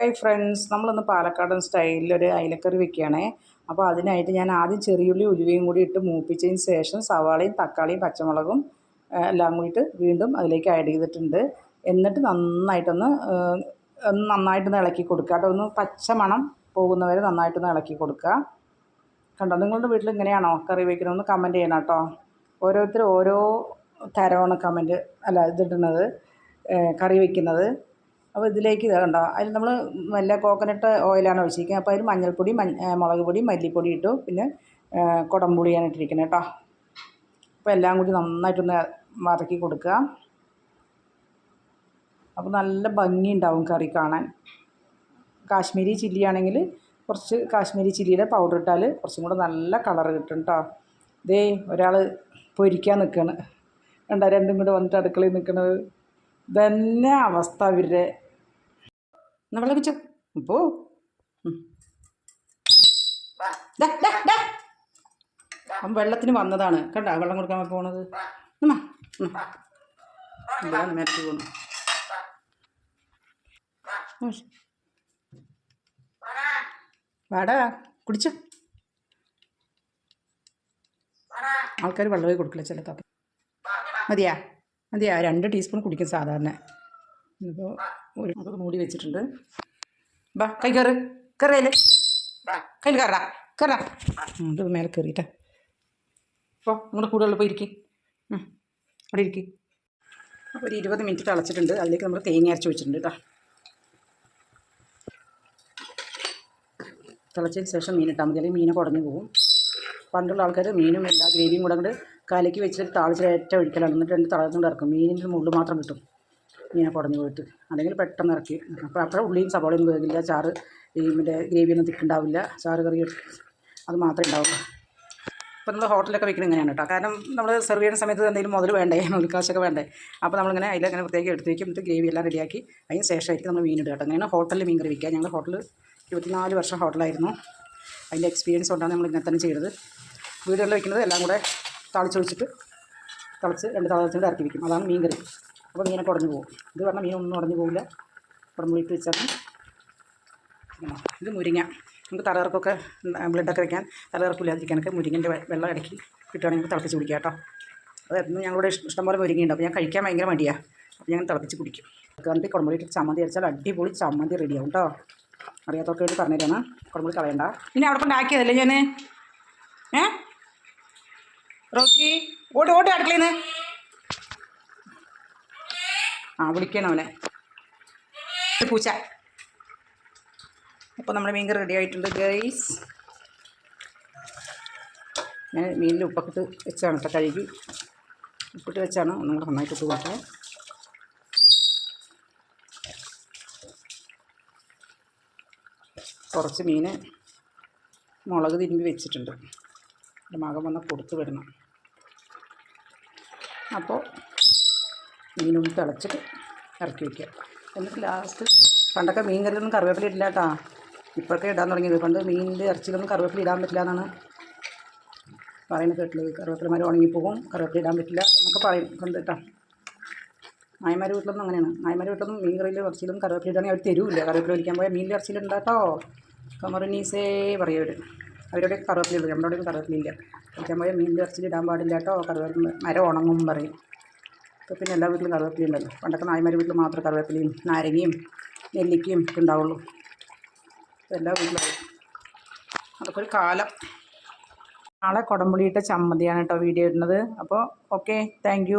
Hi friends നമ്മളൊന്ന് പാലക്കാടൻ സ്റ്റൈലിൽ ഒരു അയിലക്കറി വെക്കുകയാണേ. അപ്പോൾ അതിനായിട്ട് ഞാൻ ആദ്യം ചെറിയുള്ളി ഉലുവയും കൂടി ഇട്ട് മൂപ്പിച്ചതിന് ശേഷം സവാളയും തക്കാളിയും പച്ചമുളകും എല്ലാം കൂടിയിട്ട് വീണ്ടും അതിലേക്ക് ആഡ് ചെയ്തിട്ടുണ്ട്. എന്നിട്ട് നന്നായിട്ടൊന്ന് നന്നായിട്ടൊന്ന് ഇളക്കി കൊടുക്കുക. കേട്ടോ ഒന്ന് പച്ചമണം പോകുന്നവരെ നന്നായിട്ടൊന്ന് ഇളക്കി കൊടുക്കുക. കണ്ടോ നിങ്ങളുടെ വീട്ടിൽ ഇങ്ങനെയാണോ കറി വയ്ക്കണമെന്ന് കമന്റ് ചെയ്യണം കേട്ടോ. ഓരോരുത്തർ ഓരോ തരമാണ് കമന്റ് അല്ല ഇതിടുന്നത് കറി വയ്ക്കുന്നത് അപ്പോൾ ഇതിലേക്ക് ഇത് കണ്ടോ? അതിൽ നമ്മൾ വല്ല കോക്കനട്ട് ഓയിലാണ് ഒഴിച്ചിരിക്കുന്നത്. അപ്പോൾ അതിൽ മഞ്ഞൾപ്പൊടി മഞ്ഞ മുളക് പൊടി മല്ലിപ്പൊടി ഇട്ടു. പിന്നെ കുടംപുളിയാണ് ഇട്ടിരിക്കുന്നത് കേട്ടോ. അപ്പോൾ എല്ലാം കൂടി നന്നായിട്ടൊന്ന് വതക്കി കൊടുക്കുക. അപ്പോൾ നല്ല ഭംഗിയുണ്ടാവും കറി കാണാൻ. കാശ്മീരി ചില്ലി ആണെങ്കിൽ കുറച്ച് കാശ്മീരി ചില്ലിയുടെ പൗഡർ ഇട്ടാൽ കുറച്ചും കൂടെ നല്ല കളർ കിട്ടും കേട്ടോ. ഇതേ ഒരാൾ പൊരിക്കാൻ നിൽക്കുകയാണ്. കണ്ടോ? രണ്ടും കൂടെ വന്നിട്ട് അടുക്കളയിൽ നിൽക്കുന്നത്. ഇതന്നെ അവസ്ഥ അവരുടെ എന്നാ വെള്ളം വെച്ചോ പോ. ഉം. ദാ, ദാ, ദാ. അവൻ വെള്ളത്തിന് വന്നതാണ്. കണ്ട? വെള്ളം കൊടുക്കാൻ പോണത്. മേടിച്ച് പോണു. വാടാ കുടിച്ചോ? ആൾക്കാർ വെള്ളമായി കൊടുക്കില്ല ചില തപ്പ മതിയാ? മതിയാ രണ്ട് ടീസ്പൂൺ കുടിക്കും സാധാരണ. ഇപ്പോൾ ഒരു അത് മൂടി വെച്ചിട്ടുണ്ട്. ബാ കൈ കയറ് കയറിയല്ലേ കയ്യിൽ കയറാ കയറാ അത് മേലെ കയറിയിട്ടാ അപ്പോൾ നിങ്ങളുടെ കൂടെ ഉള്ളപ്പോൾ ഇരിക്കി. അവിടെ ഇരിക്കി. അപ്പോൾ ഒരു ഇരുപത് മിനിറ്റ് തിളച്ചിട്ടുണ്ട്. അതിലേക്ക് നമ്മൾ തേങ്ങ അരച്ച് വെച്ചിട്ടുണ്ട് കേട്ടോ. തിളച്ചതിന് ശേഷം മീൻ ഇട്ടാൽ മതി. അല്ലെങ്കിൽ മീനെ കുടഞ്ഞു പോകും. പണ്ടുള്ള ആൾക്കാർ മീനും എല്ലാ ഗ്രേവിയും കൂടെ അങ്ങോട്ട് കലക്ക് വെച്ചിട്ട് താളിച്ച് ഏറ്റവും ഒഴിക്കലാണ്. എന്നിട്ട് രണ്ട് തളച്ചുകൊണ്ട് ഇറക്കും. മീനിന്റെ മുള്ളു മാത്രം കിട്ടും. മീനെ കുടഞ്ഞു പോയിട്ട്. അല്ലെങ്കിൽ പെട്ടെന്ന് ഇറക്കി. അപ്പോൾ അത്ര ഉള്ളിയും സവാളയും വേകില്ല ചാറ് ഈ മറ്റേ ഗ്രേവിയൊന്നും തിക്കുണ്ടാവില്ല. ചാറ് കറി അത് മാത്രമേ ഉണ്ടാവുള്ളൂ. ഇപ്പോൾ നമ്മൾ ഹോട്ടലൊക്കെ വെക്കുന്നത് ഇങ്ങനെയാണ് കേട്ടോ. കാരണം നമ്മൾ സെർവ് ചെയ്യുന്ന സമയത്ത് എന്തെങ്കിലും മുതൽ വേണ്ടേ? മുതൽക്കാശൊക്കെ വേണ്ടേ? അപ്പോൾ നമ്മളിങ്ങനെ അതിലങ്ങനെ പ്രത്യേകം എടുത്ത് വയ്ക്കും എന്നിട്ട് ഗ്രേവി എല്ലാം റെഡിയാക്കി അതിന് ശേഷമായിരിക്കും നമ്മൾ മീൻ ഇടുക കേട്ടോ. അങ്ങനെയാണ് ഹോട്ടലിൽ മീൻ കറി വയ്ക്കുക ഞങ്ങൾ ഹോട്ടൽ ഇരുപത്തിനാല് വർഷം ഹോട്ടലായിരുന്നു. അതിന്റെ എക്സ്പീരിയൻസ് കൊണ്ടാണ് നമ്മൾ ഇങ്ങനെ തന്നെ ചെയ്തത്. വീടുകളിൽ വയ്ക്കുന്നത് എല്ലാം കൂടെ തളിച്ചൊഴിച്ചിട്ട് തളിച്ച് രണ്ട് തിളച്ചിട്ട് ഇറക്കി വയ്ക്കും അതാണ് മീൻ കറി അപ്പോൾ മീനൊക്കെ ഉടഞ്ഞു പോകും. ഇത് പറഞ്ഞാൽ മീനൊന്നും ഉടഞ്ഞു പോകില്ല കുടമ്പുളിയിട്ട് വെച്ചാൽ ഇത് മുരിങ്ങ. നമുക്ക് തലകർക്കൊക്കെ ബ്ലഡൊക്കെ വെക്കാൻ തലകറക്കില്ലാതിരിക്കാനൊക്കെ മുരിങ്ങന്റെ വെള്ളം ഇടയ്ക്ക് കിട്ടുകയാണെങ്കിൽ തിളപ്പിച്ച് കുടിക്കുക കേട്ടോ. അതായിരുന്നു ഞങ്ങളുടെ ഇഷ്ടം ഇഷ്ടംപോലെ മുരിങ്ങയുണ്ട് അപ്പോൾ ഞാൻ കഴിക്കാൻ ഭയങ്കര മടിയാണ് അപ്പോൾ ഞാൻ തിളപ്പിച്ച് കുടിക്കും. കണ്ടി കുടമ്പുളിയിട്ട് ചമ്മന്തി അരച്ചാൽ അടിപൊളി ചമ്മന്തി റെഡിയാവും കേട്ടോ. അറിയാത്തൊക്കെ വേണ്ടി പറഞ്ഞുതരാണ് കുടമ്പുളി കളയണ്ട. പിന്നെ അവിടെ കൊണ്ടാക്കിയതല്ലേ ഞാൻ ഏ? റോക്കി ഓടി ഓടി അടുക്കളീന്ന്. ആ വിളിക്കണം അവനെ. പൂച്ച. അപ്പോൾ നമ്മുടെ മീൻ റെഡി ആയിട്ടുണ്ട് ഗൈസ് ഞാൻ മീനിൽ ഉപ്പൊക്കെ വെച്ചാണ് കേട്ടോ കഴുകി. ഉപ്പിട്ട് വെച്ചാണ് ഒന്നും കൂടെ നന്നായിട്ട് ഇട്ട് കുറച്ച് മീൻ മുളക് തിരുമ്പി വെച്ചിട്ടുണ്ട്. മകം മകൻ വന്ന് കൊടുത്ത് വിടണം. അപ്പോൾ മീനും തിളച്ചിട്ട് ഇറക്കി വയ്ക്കുക. എന്നിട്ട് ലാസ്റ്റ് പണ്ടൊക്കെ മീൻ കറിയിലൊന്നും കറിവേപ്പില ഇല്ല കേട്ടോ. ഇപ്പോഴൊക്കെ ഇടാൻ തുടങ്ങിയത്. പണ്ട് മീനിന്റെ ഇറച്ചിയിലൊന്നും കറിവേപ്പില ഇടാൻ പറ്റില്ല എന്നാണ് പറയുന്നത് കേട്ടുള്ളത് കറിവേപ്പിലമാർ ഉണങ്ങിപ്പോകും കറിവേപ്പില ഇടാൻ പറ്റില്ല എന്നൊക്കെ പറയും കണ്ട് കേട്ടോ. നായമാരുടെ വീട്ടിലൊന്നും അങ്ങനെയാണ്. നായമാരുടെ വീട്ടിലൊന്നും മീൻ കറിയിൽ ഇറച്ചിയിലും കറിവേപ്പില ഇടാണെങ്കിൽ അവർ തരൂല്ല. കറിവേപ്പില ഒരിക്കാൻ പോയാൽ മീനിന്റെ ഇറച്ചിയിലുണ്ട് കേട്ടോ കമറിനീസേ പറയും അവർ അവരുടെ കറിവേപ്പില നമ്മുടെ അവിടെ കറിവേപ്പില ഇല്ല. വലിക്കാൻ പോയാൽ മീനിന്റെ ഇറച്ചിയിൽ ഇടാൻ പാടില്ല കേട്ടോ. കറിവേപ്പില മരം ഉണങ്ങും പറയും. ഇപ്പോൾ പിന്നെ എല്ലാ വീട്ടിലും കറിവേപ്പില ഉണ്ടല്ലോ. പണ്ടൊക്കെ നായ്മാരുടെ വീട്ടിൽ മാത്രമേ കറിവേപ്പിലയും നാരങ്ങയും നെല്ലിക്കയും ഒക്കെ ഉണ്ടാവുള്ളൂ. എല്ലാ വീട്ടിലും. അതൊക്കെ ഒരു കാലം. നാളെ കുടംപുളിയിട്ട ചമ്മന്തിയാണ് കേട്ടോ വീഡിയോ ഇടുന്നത്. അപ്പോൾ ഓക്കെ. താങ്ക്